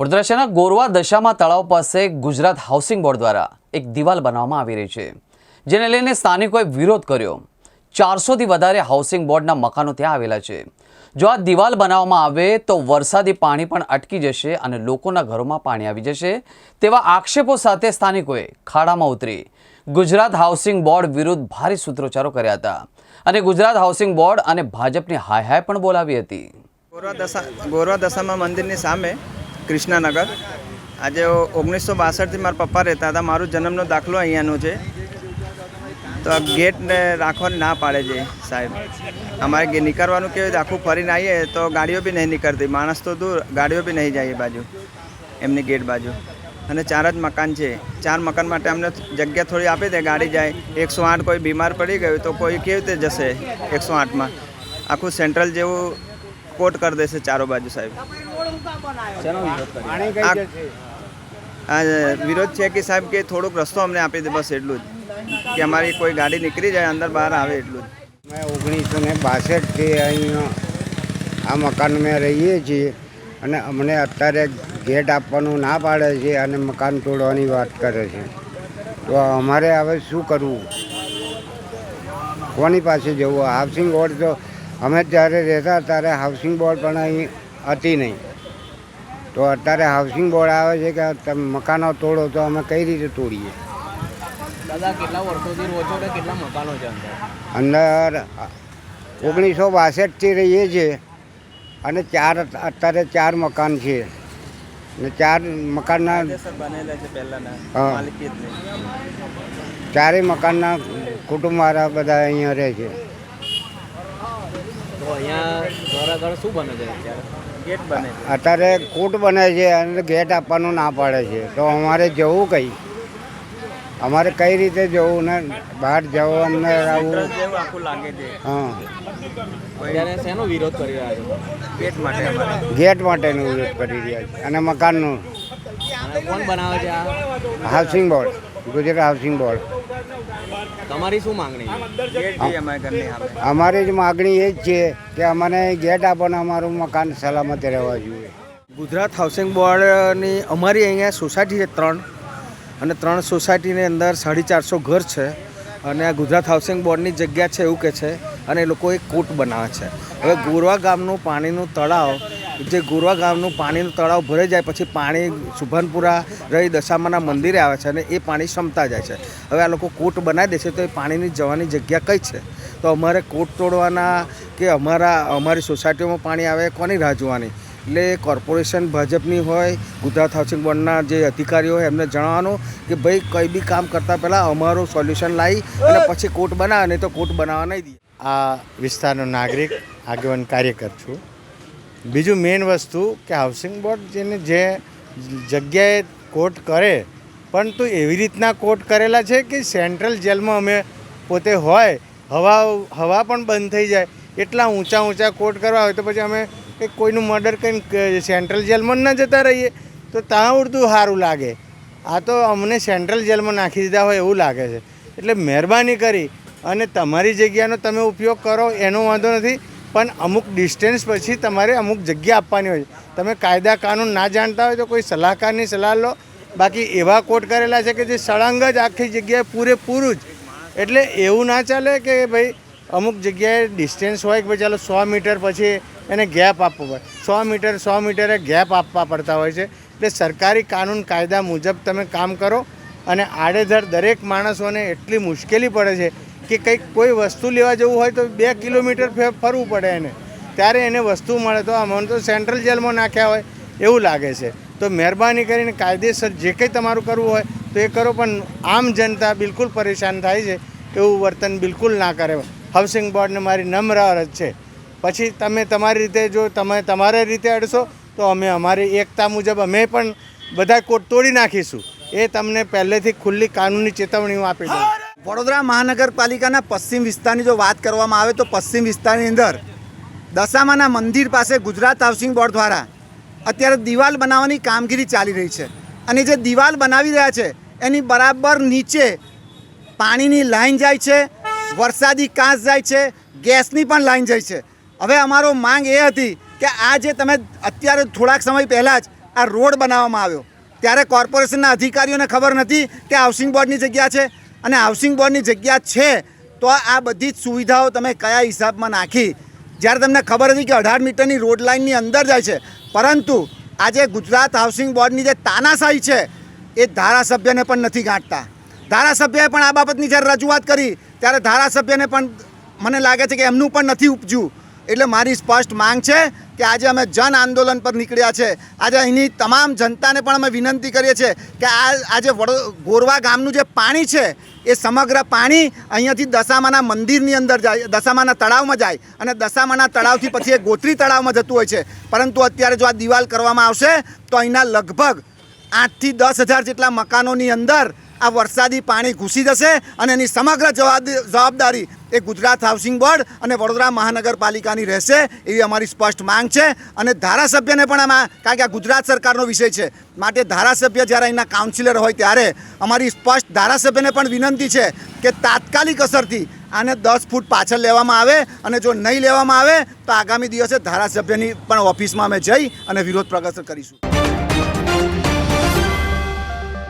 વડોદરા શહેરના ગોરવા દશામાં તળાવ પાસે ગુજરાત હાઉસિંગ બોર્ડ દ્વારા એક દિવાલ બનાવવામાં આવી રહી છે, જેને લઈને સ્થાનિકોએ વિરોધ કર્યો. ચારસોથી વધારે હાઉસિંગ બોર્ડના મકાનો ત્યાં આવેલા છે. જો આ દિવાલ બનાવવામાં આવે તો વરસાદી પાણી પણ અટકી જશે અને લોકોના ઘરોમાં પાણી આવી જશે, તેવા આક્ષેપો સાથે સ્થાનિકોએ ખાડામાં ઉતરી ગુજરાત હાઉસિંગ બોર્ડ વિરુદ્ધ ભારે સૂત્રોચ્ચારો કર્યા હતા અને ગુજરાત હાઉસિંગ બોર્ડ અને ભાજપની હાય હાય પણ બોલાવી હતી. ગોરવા દશા, ગોરવા દશામાં મંદિરની સામે કૃષ્ણનગર. આજે ઓગણીસો બાસઠથી મારા પપ્પા રહેતા હતા. મારું જન્મનો દાખલો અહીંયાનો છે. તો આ ગેટને રાખવાની ના પાડે છે સાહેબ. અમારે નીકળવાનું કેવું આખું ફરીને આવીએ તો ગાડીઓ બી નહીં નીકળતી. માણસ તો દૂર. ગાડીઓ બી નહીં જાય બાજુ. એમની ગેટ બાજુ. અને ચાર જ મકાન છે. ચાર મકાન માટે અમને જગ્યા થોડી આપી દે. ગાડી જાય. એકસો આઠ કોઈ બીમાર પડી ગયું તો કોઈ કેવી રીતે જશે? એકસો આઠમાં. આખું સેન્ટ્રલ જેવું કોટ કરી દેશે ચારો બાજુ સાહેબ. આ વિરોધ છે કે સાહેબ કે થોડોક રસ્તો અમને આપી દે બસ એટલું જ. કે અમારી કોઈ ગાડી નીકળી જાય અંદર બહાર આવે એટલું જ. મેં ઓગણીસો ને બાસઠથી અહીં આ મકાનમાં રહીએ છીએ અને અમને અત્યારે ગેટ આપવાનું ના પાડે છે અને મકાન તોડવાની વાત કરે છે. તો અમારે હવે શું કરવું? કોની પાસે જવું? હાઉસિંગ બોર્ડ તો અમે જ્યારે રહેતા ત્યારે હાઉસિંગ બોર્ડ પણ અહીં હતી નહીં. તો અત્યારે હાઉસિંગ બોર્ડ આવે છે કે તમે મકાનો તોડો તો અમે કઈ રીતે તોડીએ? દાદા કેટલા વર્ષોથી રહો છો કેટલા મકાનો છે અંદર? ઓગણીસો બાસઠથી રહીએ છીએ અને ચાર અત્યારે ચાર મકાન છે. ને ચાર મકાનના ચારેય મકાનના કુટુંબવાળા બધા અહીંયા રહે છે. તો અહીંયા ઘર આગળ શું બને છે અત્યારે? ગેટ બને છે. અત્યારે કોર્ટ બને છે અને ગેટ આપવાનું ના પાડે છે. તો અમારે જવું કઈ? અમારે કઈ રીતે જવું ને? બહાર જવું અમને આવું. આખું લાગે છે. હા. શેનો વિરોધ કરી રહ્યા છો? પેટ માટે ગેટ માટેનું વિરોધ કરી રહ્યા છે. અને મકાનનું. કોણ બનાવે છે આ? Housing board Gujarat housing board તમારી શું માંગણી અમારી જ માગણી એ જ છે કે અમને ગેટ આપોને અમારું મકાન સલામત રહેવા જોઈએ. ગુજરાત હાઉસિંગ બોર્ડની અમારી અહીંયા સોસાયટી છે ત્રણ અને ત્રણ સોસાયટીની અંદર સાડી ચારસો ઘર છે અને આ ગુજરાત હાઉસિંગ બોર્ડની જગ્યા છે એવું કે છે અને એ લોકો એક કોટ બનાવે છે. હવે ગોરવા ગામનું પાણીનું તળાવ જે ગોરવા ગામનું પાણીનું તળાવ ભરાઈ જાય પછી પાણી સુભાનપુરા રહી દશામાના મંદિરે આવે છે અને એ પાણી ક્ષમતા જાય છે. હવે આ લોકો કોટ બનાવી દેશે તો એ પાણીની જવાની જગ્યા કઈ છે? તો અમારે કોટ તોડવાના કે અમારા, અમારી સોસાયટીઓમાં પાણી આવે કોની રાહ જોવાની? એટલે કોર્પોરેશન ભાજપની હોય, ગુજરાત હાઉસિંગ બોર્ડના જે અધિકારીઓ હોય એમને જણાવવાનું કે ભાઈ કંઈ બી કામ કરતાં પહેલાં અમારું સોલ્યુશન લાવી અને પછી કોટ બનાવે, નહીં તો કોટ બનાવવા નહીં દઈએ. આ વિસ્તારનો નાગરિક આગેવાન કાર્યકર છું. બીજું મેઇન વસ્તુ કે હાઉસિંગ બોર્ડ જેને જે જગ્યાએ કોર્ટ કરે પરંતુ એવી રીતના કોર્ટ કરેલા છે કે સેન્ટ્રલ જેલમાં અમે પોતે હોય, હવા હવા પણ બંધ થઈ જાય. એટલા ઊંચા ઊંચા કોર્ટ કરવા હોય તો પછી અમે કે કોઈનું મર્ડર કરીને સેન્ટ્રલ જેલમાં ન જતા રહીએ, તો ત્યાં ઉડતું સારું લાગે. આ તો અમને સેન્ટ્રલ જેલમાં નાખી દીધા હોય એવું લાગે છે. એટલે મહેરબાની કરી અને તમારી જગ્યાનો તમે ઉપયોગ કરો, એનો વાંધો નથી. પણ અમુક ડિસ્ટન્સ પછી તમારે અમુક જગ્યા આપવાની હોય. તમે કાયદા કાનૂન ના જાણતા હોય તો કોઈ સલાહકારની સલાહ લો. બાકી એવા કોટ કરેલા છે કે જે સળંગ જ આખી જગ્યાએ પૂરેપૂરું જ. એટલે એવું ના ચાલે કે ભાઈ અમુક જગ્યાએ ડિસ્ટન્સ હોય કે ભાઈ ચાલો સો મીટર પછી એને ગેપ આપવો પડે. સો મીટર સો મીટરે ગેપ આપવા પડતા હોય છે. એટલે સરકારી કાનૂન કાયદા મુજબ તમે કામ કરો અને આડેધડ દરેક માણસોને એટલી મુશ્કેલી પડે છે કે કંઈક કોઈ વસ્તુ લેવા જવું હોય તો બે કિલોમીટર ફરવું પડે એને. ત્યારે એને વસ્તુ મળે તો અમને તો સેન્ટ્રલ જેલમાં નાખ્યા હોય, એવું લાગે છે. તો મહેરબાની કરીને કાયદેસર જે કંઈ તમારું કરવું હોય તો એ કરો, પણ આમ જનતા બિલકુલ પરેશાન થાય છે એવું વર્તન બિલકુલ ના કરે. હાઉસિંગ બોર્ડને મારી નમ્ર અરજ છે. પછી તમે તમારી રીતે જો તમે તમારી રીતે અડશો, તો અમે અમારી એકતા મુજબ અમે પણ બધા કોટ તોડી નાખીશું. એ તમને પહેલેથી ખુલ્લી કાનૂની ચેતવણીઓ આપી દઉં. વડોદરા મહાનગરપાલિકાના પશ્ચિમ વિસ્તારની જો વાત કરવામાં આવે તો પશ્ચિમ વિસ્તારની અંદર દશામાના મંદિર પાસે ગુજરાત હાઉસિંગ બોર્ડ દ્વારા અત્યારે દિવાલ બનાવવાની કામગીરી ચાલી રહી છે. અને જે દિવાલ બનાવી રહ્યા છે, એની બરાબર નીચે પાણીની લાઈન જાય છે, વરસાદી કાંસ જાય છે, ગેસની પણ લાઈન જાય છે. હવે અમારો માંગ એ હતી કે આ જે તમે અત્યારે થોડાક સમય પહેલાં જ આ રોડ બનાવવામાં આવ્યો, ત્યારે કોર્પોરેશનના અધિકારીઓને ખબર નથી કે હાઉસિંગ બોર્ડની જગ્યા છે અને હાઉસિંગ બોર્ડની જગ્યા છે, તો આ બધી જ સુવિધાઓ તમે કયા હિસાબમાં નાખી? જ્યારે તમને ખબર હતી કે અઢાર મીટરની રોડ લાઇનની અંદર જાય છે, પરંતુ આજે ગુજરાત હાઉસિંગ બોર્ડની જે તાનાશાહી છે, એ ધારાસભ્યને પણ નથી ગાંઠતા. ધારાસભ્યએ પણ આ બાબતની જ્યારે રજૂઆત કરી, ત્યારે ધારાસભ્યને પણ મને લાગે છે કે એમનું પણ નથી ઉપજ્યું. એટલે મારી સ્પષ્ટ માંગ છે કે આજે અમે જન આંદોલન પર નીકળ્યા છે. આજે અહીંની તમામ જનતાને પણ અમે વિનંતી કરીએ છીએ કે આ આજે ગોરવા ગામનું જે પાણી છે, એ સમગ્ર પાણી અહીંયાથી દશામાના મંદિરની અંદર જાય દશામાના તળાવમાં જાય અને દશામાના તળાવથી પછી એ ગોત્રી તળાવમાં જતું હોય છે. પરંતુ અત્યારે જો આ દિવાલ કરવામાં આવશે, તો અહીંના લગભગ આઠથી દસ હજાર જેટલા મકાનોની અંદર આ વરસાદી પાણી ઘૂસી જશે અને એની સમગ્ર જવાબ જવાબદારી એ ગુજરાત હાઉસિંગ બોર્ડ અને વડોદરા મહાનગરપાલિકાની રહેશે એવી અમારી સ્પષ્ટ માંગ છે. અને ધારાસભ્યને પણ આમાં કારણ કે આ ગુજરાત સરકારનો વિષય છે, માટે ધારાસભ્ય જ્યારે અહીંના કાઉન્સિલર હોય ત્યારે અમારી સ્પષ્ટ ધારાસભ્યને પણ વિનંતી છે કે તાત્કાલિક અસરથી આને દસ ફૂટ પાછળ લેવામાં આવે અને જો નહીં લેવામાં આવે તો આગામી દિવસે ધારાસભ્યની પણ ઓફિસમાં અમે જઈ અને વિરોધ પ્રદર્શન કરીશું.